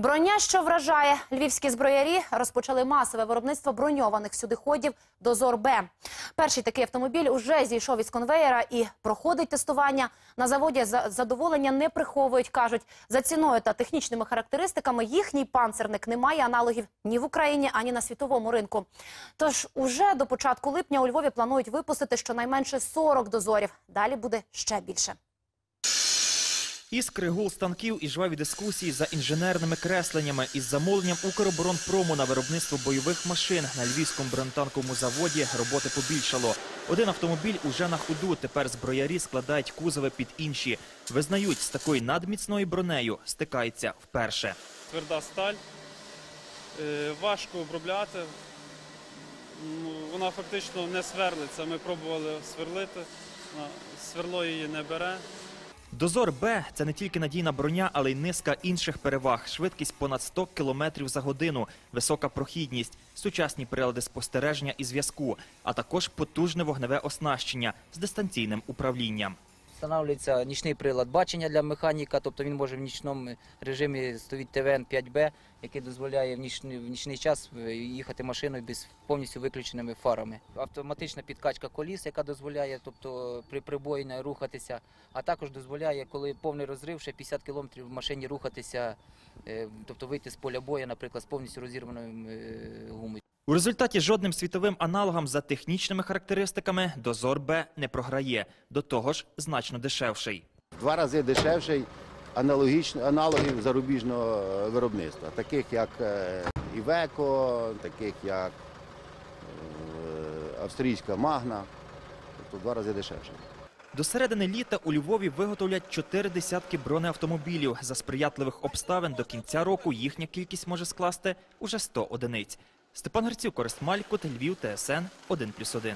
Броня, що вражає, львівські зброярі розпочали масове виробництво броньованих сюдиходів «Дозор Б». Перший такий автомобіль уже зійшов із конвеєра і проходить тестування. На заводі за- задоволення не приховують. Кажуть, за ціною та технічними характеристиками їхній панцерник не має аналогів ні в Україні, ані на світовому ринку. Тож уже до початку липня у Львові планують випустити щонайменше 40 дозорів. Далі буде ще більше. Іскри гул станків і жваві дискусії за інженерними кресленнями із замовленням Укроборонпрому на виробництво бойових машин на львівському бронетанковому заводі роботи побільшало. Один автомобіль уже на ходу. Тепер зброярі складають кузови під інші. Визнають, з такою надміцною бронею стикаються вперше. тверда сталь, е, важко обробляти. Ну, Вона фактично не сверлиться. Ми пробували сверлити, сверло її не бере. Дозор Б це не тільки надійна броня, але й низка інших переваг. Швидкість понад 100 км за годину, висока прохідність, сучасні прилади спостереження і зв'язку, а також потужне вогневе оснащення з дистанційним управлінням. Встановлюється нічний прилад бачення для механіка, тобто він може в нічному режимі стоїть ТВН 5Б, який дозволяє в нічний, в нічний час е, їхати машиною без повністю виключеними фарами. Автоматична підкачка коліс, яка дозволяє тобто, при прибоїні рухатися, а також дозволяє, коли повний розрив, ще 50 км в машині рухатися, е, тобто вийти з поля бою, наприклад, з повністю розірваною е, гумою. У результаті жодним світовим аналогам за технічними характеристиками дозор Б не програє. До того ж, значно дешевший. Два рази дешевший аналогічно, аналогів зарубіжного е, виробництва, таких як Івеко, таких як е, австрійська Магна, тобто два рази дешевший. До середини літа у Львові виготовлять чотири десятки бронеавтомобілів. За сприятливих обставин до кінця року їхня кількість може скласти уже 100 одиниць. Степан Грицюк, Корист Малькут, Львів, ТСН 1+,1.